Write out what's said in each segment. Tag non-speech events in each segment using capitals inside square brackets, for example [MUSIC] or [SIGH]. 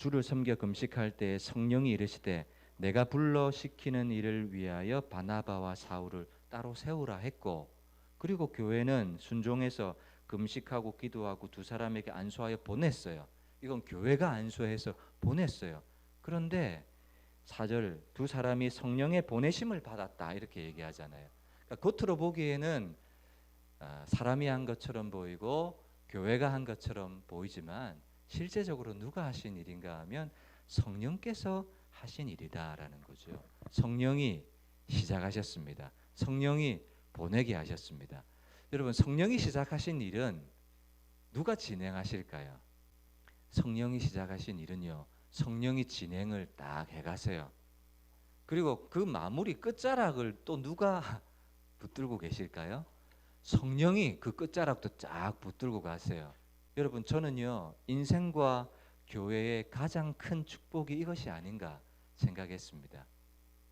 주를 섬겨 금식할 때 성령이 이르시되 내가 불러 시키는 일을 위하여 바나바와 사울을 따로 세우라 했고 그리고 교회는 순종해서 금식하고 기도하고 두 사람에게 안수하여 보냈어요. 이건 교회가 안수해서 보냈어요. 그런데 사절 두 사람이 성령의 보내심을 받았다 이렇게 얘기하잖아요. 그러니까 겉으로 보기에는 아, 사람이 한 것처럼 보이고 교회가 한 것처럼 보이지만 실제적으로 누가 하신 일인가 하면 성령께서 하신 일이다라는 거죠. 성령이 시작하셨습니다. 성령이 보내게 하셨습니다. 여러분 성령이 시작하신 일은 누가 진행하실까요? 성령이 시작하신 일은요. 성령이 진행을 딱 해가세요. 그리고 그 마무리 끝자락을 또 누가 [LAUGHS] 붙들고 계실까요? 성령이 그 끝자락도 쫙 붙들고 가세요. 여러분 저는요 인생과 교회의 가장 큰 축복이 이것이 아닌가 생각했습니다.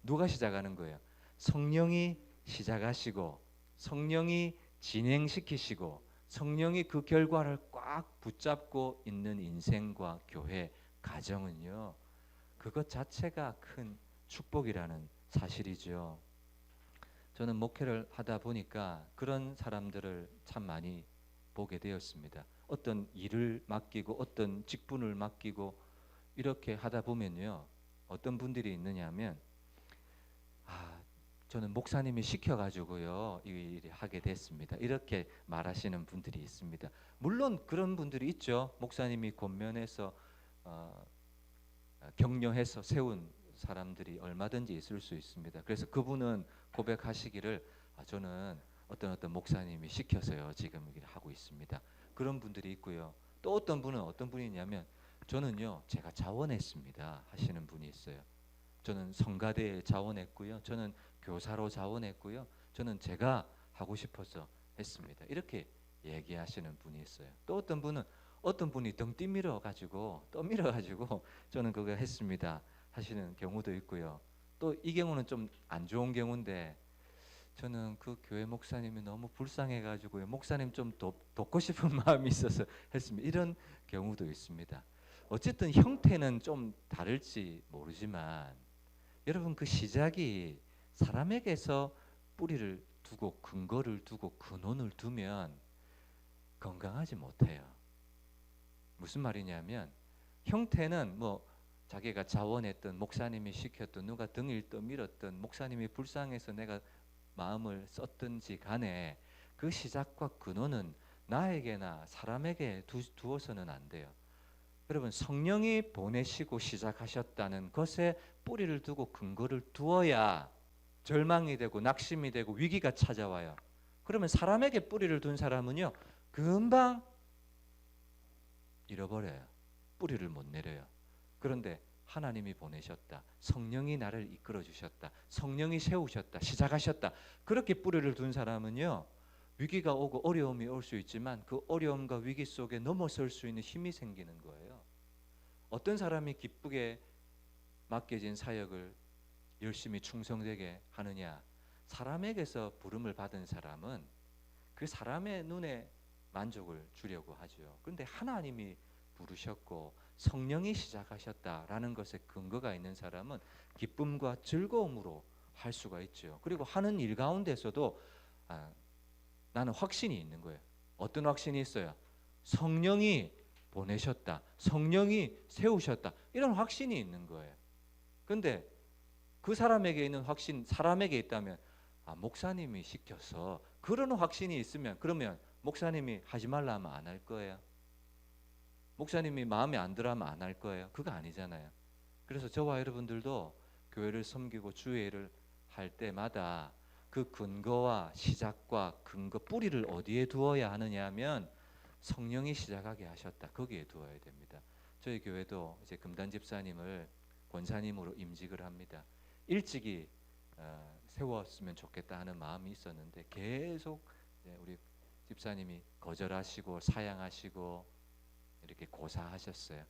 누가 시작하는 거예요? 성령이 시작하시고 성령이 진행시키시고 성령이 그 결과를 꽉 붙잡고 있는 인생과 교회 가정은요 그것 자체가 큰 축복이라는 사실이죠. 저는 목회를 하다 보니까 그런 사람들을 참 많이 보게 되었습니다. 어떤 일을 맡기고 어떤 직분을 맡기고 이렇게 하다 보면요. 어떤 분들이 있느냐면 아, 저는 목사님이 시켜 가지고요. 이 일을 하게 됐습니다. 이렇게 말하시는 분들이 있습니다. 물론 그런 분들이 있죠. 목사님이 권면해서 어, 격려해서 세운 사람들이 얼마든지 있을 수 있습니다. 그래서 그분은 고백하시기를 아, 저는 어떤 어떤 목사님이 시켜서요 지금 이렇게 하고 있습니다. 그런 분들이 있고요. 또 어떤 분은 어떤 분이냐면 저는요 제가 자원했습니다 하시는 분이 있어요. 저는 성가대에 자원했고요. 저는 교사로 자원했고요. 저는 제가 하고 싶어서 했습니다. 이렇게 얘기하시는 분이 있어요. 또 어떤 분은 어떤 분이 등 뛰밀어 가지고 떠밀어 가지고 저는 그거 했습니다 하시는 경우도 있고요. 또 이 경우는 좀 안 좋은 경우인데 저는 그 교회 목사님이 너무 불쌍해 가지고요. 목사님 좀 돕, 돕고 싶은 [LAUGHS] 마음이 있어서 했습니다. 이런 경우도 있습니다. 어쨌든 형태는 좀 다를지 모르지만 여러분 그 시작이 사람에게서 뿌리를 두고 근거를 두고 근원을 두면 건강하지 못해요. 무슨 말이냐면 형태는 뭐 자기가 자원했던 목사님이 시켰던 누가 등을 떠밀었던 목사님이 불쌍해서 내가 마음을 썼든지 간에 그 시작과 근원은 나에게나 사람에게 두, 두어서는 안 돼요. 여러분 성령이 보내시고 시작하셨다는 것에 뿌리를 두고 근거를 두어야 절망이 되고 낙심이 되고 위기가 찾아와요. 그러면 사람에게 뿌리를 둔 사람은요 금방 잃어버려요. 뿌리를 못 내려요. 그런데 하나님이 보내셨다. 성령이 나를 이끌어 주셨다. 성령이 세우셨다. 시작하셨다. 그렇게 뿌리를 둔 사람은요. 위기가 오고 어려움이 올 수 있지만 그 어려움과 위기 속에 넘어설 수 있는 힘이 생기는 거예요. 어떤 사람이 기쁘게 맡겨진 사역을 열심히 충성되게 하느냐? 사람에게서 부름을 받은 사람은 그 사람의 눈에 만족을 주려고 하죠. 그런데 하나님이 부르셨고 성령이 시작하셨다라는 것에 근거가 있는 사람은 기쁨과 즐거움으로 할 수가 있죠. 그리고 하는 일 가운데서도 아, 나는 확신이 있는 거예요. 어떤 확신이 있어요? 성령이 보내셨다. 성령이 세우셨다. 이런 확신이 있는 거예요. 근데 그 사람에게 있는 확신, 사람에게 있다면 아, 목사님이 시켜서 그런 확신이 있으면 그러면 목사님이 하지 말라 하면 안 할 거예요. 목사님이 마음에 안 들어 하면 안 할 거예요. 그거 아니잖아요. 그래서 저와 여러분들도 교회를 섬기고 일을 할 때마다 그 근거와 시작과 근거 뿌리를 어디에 두어야 하느냐 하면 성령이 시작하게 하셨다. 거기에 두어야 됩니다. 저희 교회도 이제 금단 집사님을 권사님으로 임직을 합니다. 일찍이 어, 세웠으면 좋겠다 하는 마음이 있었는데 계속 우리 집사님이 거절하시고 사양하시고 이렇게 고사하셨어요.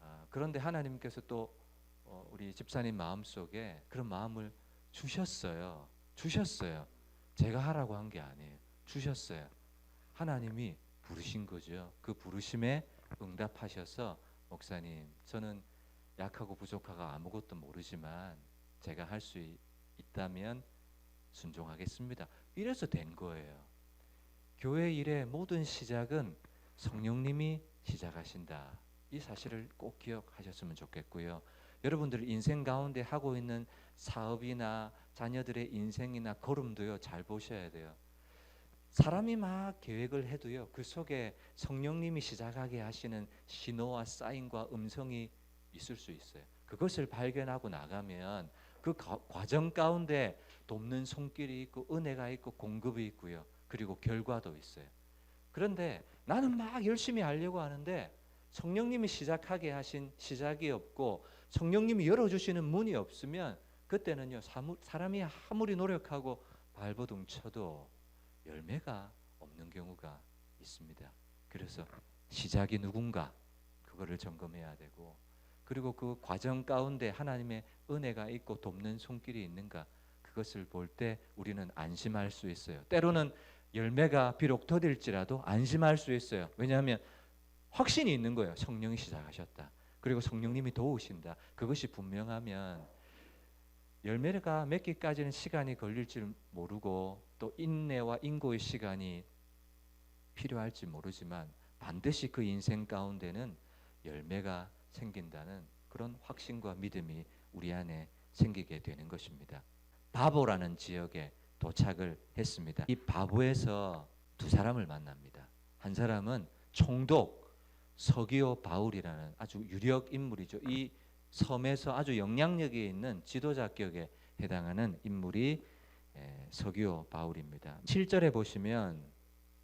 아, 그런데 하나님께서 또 어, 우리 집사님 마음 속에 그런 마음을 주셨어요. 주셨어요. 제가 하라고 한 게 아니에요. 주셨어요. 하나님이 부르신 거죠. 그 부르심에 응답하셔서 목사님, 저는 약하고 부족하고 아무것도 모르지만 제가 할 수 있다면 순종하겠습니다. 이래서 된 거예요. 교회 일의 모든 시작은 성령님이 시작하신다. 이 사실을 꼭 기억하셨으면 좋겠고요. 여러분들 인생 가운데 하고 있는 사업이나 자녀들의 인생이나 걸음도요 잘 보셔야 돼요. 사람이 막 계획을 해도요 그 속에 성령님이 시작하게 하시는 신호와 사인과 음성이 있을 수 있어요. 그것을 발견하고 나가면 그 가- 과정 가운데 돕는 손길이 있고 은혜가 있고 공급이 있고요. 그리고 결과도 있어요. 그런데 나는 막 열심히 하려고 하는데 성령님이 시작하게 하신 시작이 없고 성령님이 열어주시는 문이 없으면 그때는요 사람이 아무리 노력하고 발버둥 쳐도 열매가 없는 경우가 있습니다. 그래서 시작이 누군가 그거를 점검해야 되고 그리고 그 과정 가운데 하나님의 은혜가 있고 돕는 손길이 있는가 그것을 볼 때 우리는 안심할 수 있어요. 때로는 열매가 비록 더딜지라도 안심할 수 있어요. 왜냐하면 확신이 있는 거예요. 성령이 시작하셨다. 그리고 성령님이 도우신다. 그것이 분명하면 열매가 맺기까지는 시간이 걸릴 줄 모르고 또 인내와 인고의 시간이 필요할지 모르지만 반드시 그 인생 가운데는 열매가 생긴다는 그런 확신과 믿음이 우리 안에 생기게 되는 것입니다. 바보라는 지역에 도착을 했습니다. 이 바보에서 두 사람을 만납니다. 한 사람은 총독 서기오 바울이라는 아주 유력 인물이죠. 이 섬에서 아주 영향력이 있는 지도자격에 해당하는 인물이 에, 서기오 바울입니다. 7절에 보시면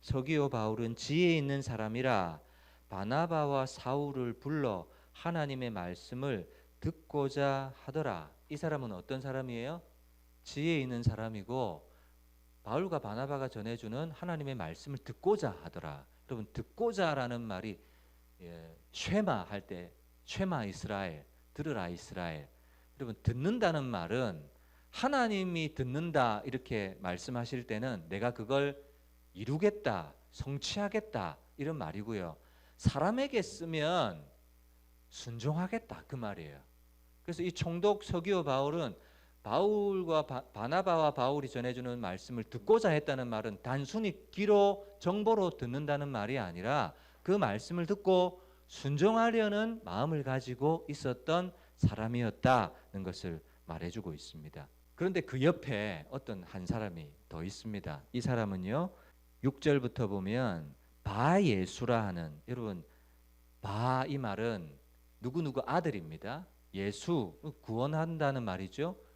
서기오 바울은 지혜 있는 사람이라 바나바와 사울을 불러 하나님의 말씀을 듣고자 하더라. 이 사람은 어떤 사람이에요? 지혜 있는 사람이고 바울과 바나바가 전해주는 하나님의 말씀을 듣고자 하더라. 여러분 듣고자라는 말이 예, 쉐마 할 때 쉐마 이스라엘 들으라 이스라엘. 여러분 듣는다는 말은 하나님이 듣는다 이렇게 말씀하실 때는 내가 그걸 이루겠다, 성취하겠다 이런 말이고요. 사람에게 쓰면 순종하겠다 그 말이에요. 그래서 이 총독 서기오 바울은 바울과 바, 바나바와 바울이 전해주는 말씀을 듣고자 했다는 말은 단순히 귀로 정보로 듣는다는 말이 아니라 그 말씀을 듣고 순종하려는 마음을 가지고 있었던 사람이었다는 것을 말해주고 있습니다. 그런데 그 옆에 어떤 한 사람이 더 있습니다. 이 사람은요, 6절부터 보면 바 예수라 하는 여러분 바 이 말은 누구 누구 아들입니다. 예수 구원한다는 말이죠.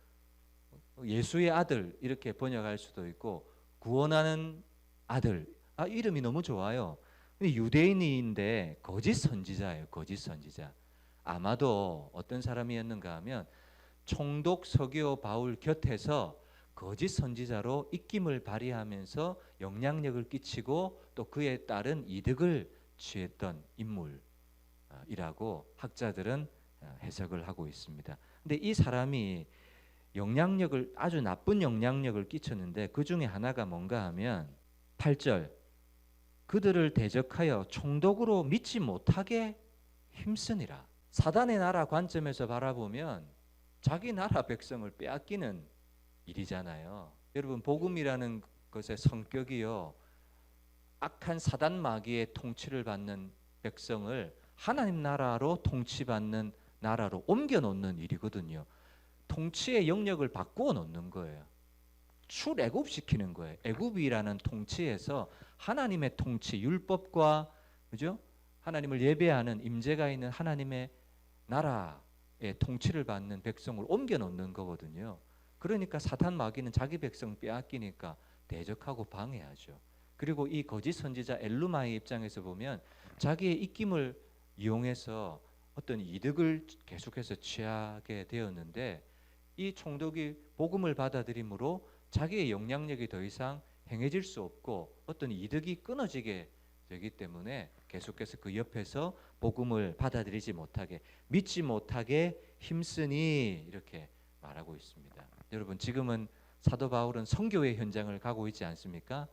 예수의 아들 이렇게 번역할 수도 있고 구원하는 아들. 아 이름이 너무 좋아요. 유대인인데 거짓 선지자예요. 거짓 선지자. 아마도 어떤 사람이었는가 하면 총독 서기오 바울 곁에서 거짓 선지자로 입김을 발휘하면서 영향력을 끼치고 또 그에 따른 이득을 취했던 인물이라고 학자들은 어, 해석을 하고 있습니다. 근데 이 사람이 영향력을 아주 나쁜 영향력을 끼쳤는데 그 중에 하나가 뭔가 하면 8절 그들을 대적하여 총독으로 믿지 못하게 힘쓰니라. 사단의 나라 관점에서 바라보면 자기 나라 백성을 빼앗기는 일이잖아요. 여러분 복음이라는 것의 성격이요. 악한 사단 마귀의 통치를 받는 백성을 하나님 나라로 통치받는 나라로 옮겨 놓는 일이거든요. 통치의 영역을 바꾸어 놓는 거예요. 출애굽시키는 거예요. 애굽이라는 통치에서 하나님의 통치 율법과 그죠? 하나님을 예배하는 임재가 있는 하나님의 나라의 통치를 받는 백성을 옮겨 놓는 거거든요. 그러니까 사탄 마귀는 자기 백성 빼앗기니까 대적하고 방해하죠. 그리고 이 거짓 선지자 엘루마의 입장에서 보면 자기의 입김을 이용해서 어떤 이득을 계속해서 취하게 되었는데 이 총독이 복음을 받아들임으로 자기의 영향력이 더 이상 행해질 수 없고 어떤 이득이 끊어지게 되기 때문에 계속해서 그 옆에서 복음을 받아들이지 못하게 믿지 못하게 힘쓰니 이렇게 말하고 있습니다. 여러분 지금은 사도 바울은 선교의 현장을 가고 있지 않습니까?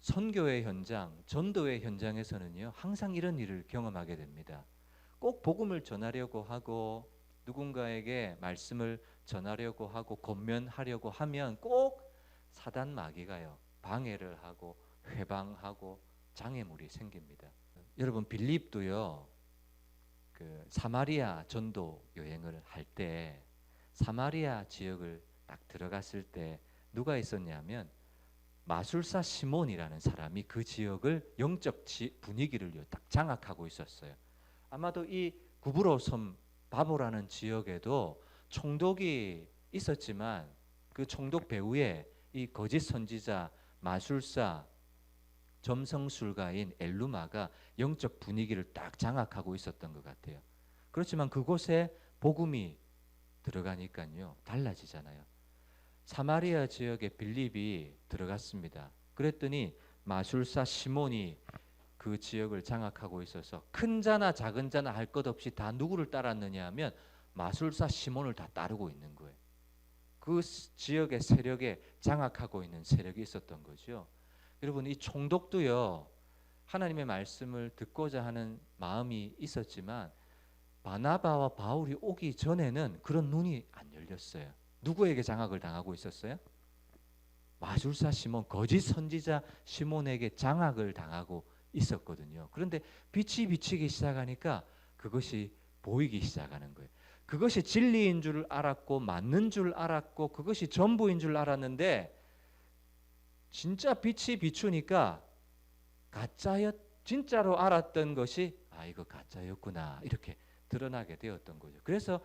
선교의 현장, 전도의 현장에서는요 항상 이런 일을 경험하게 됩니다. 꼭 복음을 전하려고 하고 누군가에게 말씀을 전하려고 하고 권면하려고 하면 꼭 사단 마귀가요 방해를 하고 회방하고 장애물이 생깁니다. 여러분 빌립도요 그 사마리아 전도 여행을 할 때 사마리아 지역을 딱 들어갔을 때 누가 있었냐면 마술사 시몬이라는 사람이 그 지역을 영적 지- 분위기를 딱 장악하고 있었어요. 아마도 이 구브로 섬 바보라는 지역에도 총독이 있었지만 그 총독 배후에 이 거짓 선지자 마술사 점성술가인 엘루마가 영적 분위기를 딱 장악하고 있었던 것 같아요. 그렇지만 그곳에 복음이 들어가니까요 달라지잖아요. 사마리아 지역에 빌립이 들어갔습니다. 그랬더니 마술사 시몬이 그 지역을 장악하고 있어서 큰 자나 작은 자나 할 것 없이 다 누구를 따랐느냐 하면 마술사 시몬을 다 따르고 있는 거예요. 그 스- 지역의 세력에 장악하고 있는 세력이 있었던 거죠. 여러분 이 총독도요 하나님의 말씀을 듣고자 하는 마음이 있었지만 바나바와 바울이 오기 전에는 그런 눈이 안 열렸어요. 누구에게 장악을 당하고 있었어요? 마술사 시몬, 거짓 선지자 시몬에게 장악을 당하고 있었거든요. 그런데 빛이 비치기 시작하니까 그것이 보이기 시작하는 거예요. 그것이 진리인 줄 알았고 맞는 줄 알았고 그것이 전부인 줄 알았는데 진짜 빛이 비추니까 가짜였 진짜로 알았던 것이 아 이거 가짜였구나 이렇게 드러나게 되었던 거죠. 그래서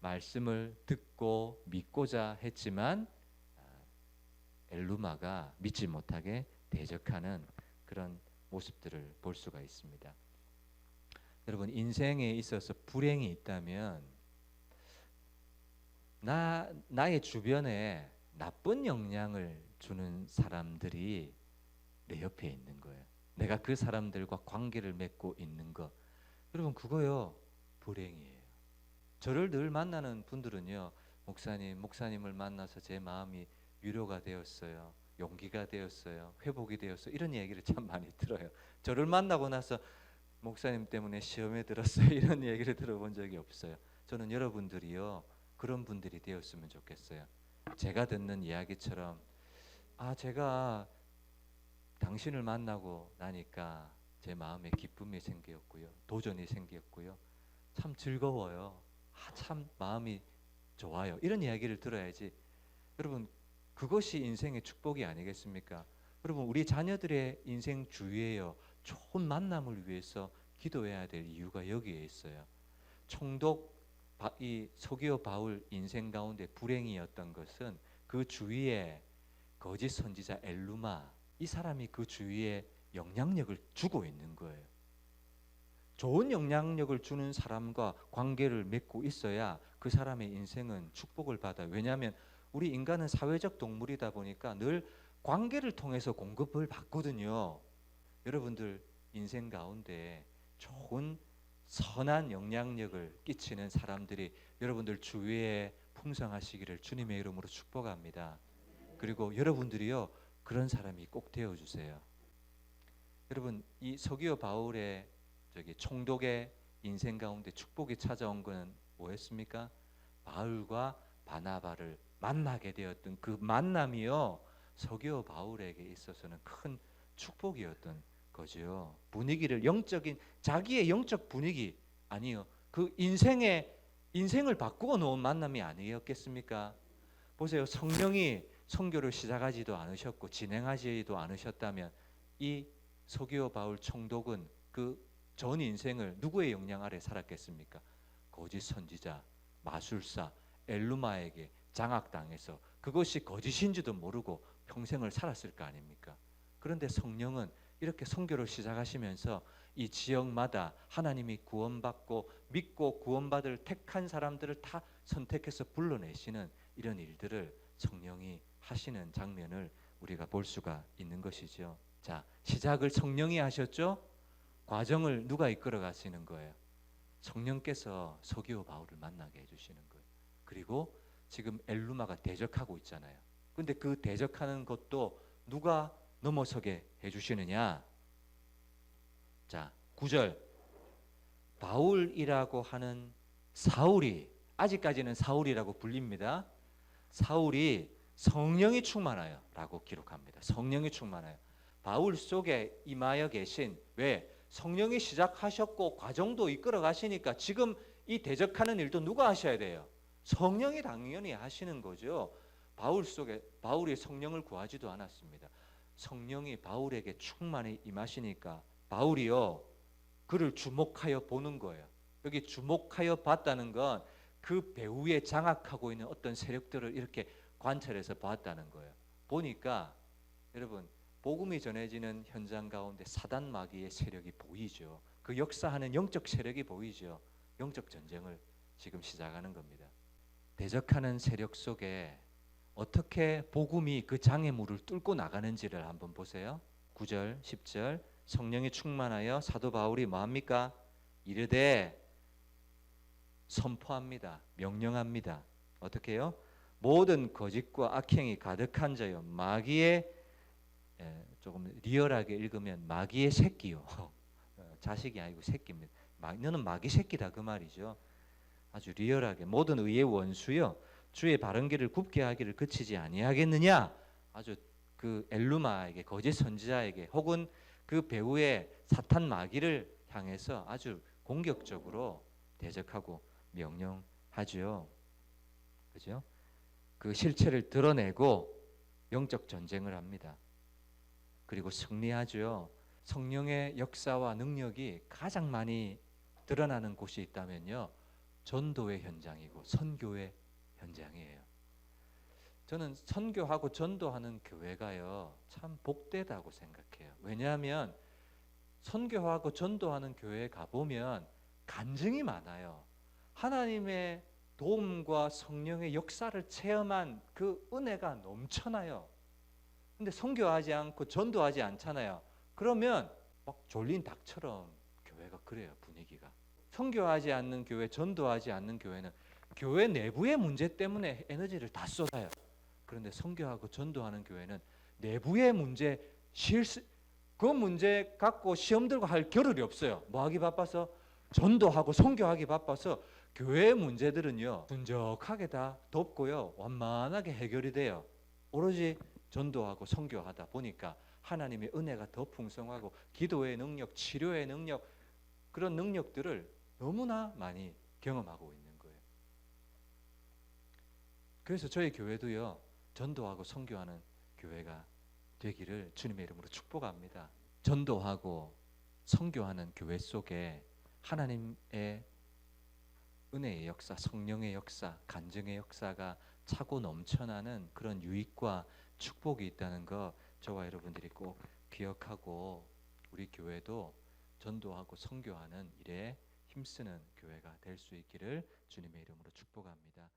말씀을 듣고 믿고자 했지만 아, 엘루마가 믿지 못하게 대적하는 그런 모습들을 볼 수가 있습니다. 여러분 인생에 있어서 불행이 있다면 나 나의 주변에 나쁜 영향을 주는 사람들이 내 옆에 있는 거예요. 내가 그 사람들과 관계를 맺고 있는 것. 여러분 그거요 불행이에요. 저를 늘 만나는 분들은요 목사님 목사님을 만나서 제 마음이 위로가 되었어요. 용기가 되었어요. 회복이 되었어요. 이런 얘기를 참 많이 들어요. 저를 만나고 나서 목사님 때문에 시험에 들었어요. [LAUGHS] 이런 얘기를 들어본 적이 없어요. 저는 여러분들이요 그런 분들이 되었으면 좋겠어요. 제가 듣는 이야기처럼 아 제가 당신을 만나고 나니까 제 마음에 기쁨이 생겼고요. 도전이 생겼고요. 참 즐거워요. 아, 참 마음이 좋아요. 이런 이야기를 들어야지. 여러분 그것이 인생의 축복이 아니겠습니까? 여러분 우리 자녀들의 인생 주위에요. 좋은 만남을 위해서 기도해야 될 이유가 여기에 있어요. 총독 바, 이 서기오 바울 인생 가운데 불행이었던 것은 그 주위에 거짓 선지자 엘루마 이 사람이 그 주위에 영향력을 주고 있는 거예요. 좋은 영향력을 주는 사람과 관계를 맺고 있어야 그 사람의 인생은 축복을 받아요. 왜냐하면 우리 인간은 사회적 동물이다 보니까 늘 관계를 통해서 공급을 받거든요. 여러분들 인생 가운데 좋은 선한 영향력을 끼치는 사람들이 여러분들 주위에 풍성하시기를 주님의 이름으로 축복합니다. 그리고 여러분들이요 그런 사람이 꼭 되어 주세요. 여러분 이 서기오 바울의 저기 총독의 인생 가운데 축복이 찾아온 것은 뭐였습니까? 바울과 바나바를 만나게 되었던 그 만남이요 서기오 바울에게 있어서는 큰 축복이었던 거죠. 분위기를 영적인 자기의 영적 분위기 아니요 그 인생의 인생을 바꾸어 놓은 만남이 아니었겠습니까? 보세요 성령이 선교를 시작하지도 않으셨고 진행하지도 않으셨다면 이 서기오 바울 총독은 그 전 인생을 누구의 영향 아래 살았겠습니까? 거짓 선지자, 마술사, 엘루마에게 장악당해서 그것이 거짓인지도 모르고 평생을 살았을 거 아닙니까? 그런데 성령은 이렇게 선교를 시작하시면서 이 지역마다 하나님이 구원받고 믿고 구원받을 택한 사람들을 다 선택해서 불러내시는 이런 일들을 성령이 하시는 장면을 우리가 볼 수가 있는 것이죠. 자, 시작을 성령이 하셨죠? 과정을 누가 이끌어 가시는 거예요? 성령께서 서기오 바울을 만나게 해 주시는 거예요. 그리고 지금 엘루마가 대적하고 있잖아요. 근데 그 대적하는 것도 누가 넘어서게 해 주시느냐? 자, 9절. 바울이라고 하는 사울이 아직까지는 사울이라고 불립니다. 사울이 성령이 충만하여 라고 기록합니다. 성령이 충만하여. 바울 속에 임하여 계신 왜 성령이 시작하셨고 과정도 이끌어 가시니까 지금 이 대적하는 일도 누가 하셔야 돼요? 성령이 당연히 하시는 거죠. 바울 속에 바울이 성령을 구하지도 않았습니다. 성령이 바울에게 충만히 임하시니까 바울이요 그를 주목하여 보는 거예요. 여기 주목하여 봤다는 건 그 배후에 장악하고 있는 어떤 세력들을 이렇게 관찰해서 봤다는 거예요. 보니까 여러분 복음이 전해지는 현장 가운데 사단 마귀의 세력이 보이죠. 그 역사하는 영적 세력이 보이죠. 영적 전쟁을 지금 시작하는 겁니다. 대적하는 세력 속에 어떻게 복음이 그 장애물을 뚫고 나가는지를 한번 보세요. 9절, 10절 성령이 충만하여 사도 바울이 뭐합니까? 이르되 선포합니다. 명령합니다. 어떻게 해요? 모든 거짓과 악행이 가득한 자요 마귀의 예, 조금 리얼하게 읽으면 마귀의 새끼요. [LAUGHS] 어, 자식이 아니고 새끼입니다. 마, 너는 마귀 새끼다 그 말이죠. 아주 리얼하게 모든 의의 원수요 주의 바른 길을 굽게 하기를 그치지 아니하겠느냐 아주 그 엘루마에게 거짓 선지자에게 혹은 그 배후의 사탄 마귀를 향해서 아주 공격적으로 대적하고 명령하죠. 그죠? 그 실체를 드러내고 영적 전쟁을 합니다. 그리고 승리하죠. 성령의 역사와 능력이 가장 많이 드러나는 곳이 있다면요. 전도의 현장이고 선교의 현장이에요. 저는 선교하고 전도하는 교회가요. 참 복되다고 생각해요. 왜냐하면 선교하고 전도하는 교회에 가보면 간증이 많아요. 하나님의 도움과 성령의 역사를 체험한 그 은혜가 넘쳐나요. 근데 선교하지 않고 전도하지 않잖아요. 그러면 막 졸린 닭처럼 교회가 그래요, 분위기가. 선교하지 않는 교회, 전도하지 않는 교회는 교회 내부의 문제 때문에 에너지를 다 쏟아요. 그런데 선교하고 전도하는 교회는 내부의 문제, 실수, 그 문제 갖고 시험 들고 할 겨를이 없어요. 뭐 하기 바빠서? 전도하고 선교하기 바빠서 교회의 문제들은요, 분적하게 다 덮고요, 완만하게 해결이 돼요. 오로지 전도하고 선교하다 보니까 하나님의 은혜가 더 풍성하고 기도의 능력, 치료의 능력, 그런 능력들을 너무나 많이 경험하고 있는 거예요. 그래서 저희 교회도요, 전도하고 선교하는 교회가 되기를 주님의 이름으로 축복합니다. 전도하고 선교하는 교회 속에 하나님의 은혜의 역사, 성령의 역사, 간증의 역사가 차고 넘쳐나는 그런 유익과 축복이 있다는 거 저와 여러분들이 꼭 기억하고 우리 교회도 전도하고 선교하는 일에 힘쓰는 교회가 될 수 있기를 주님의 이름으로 축복합니다.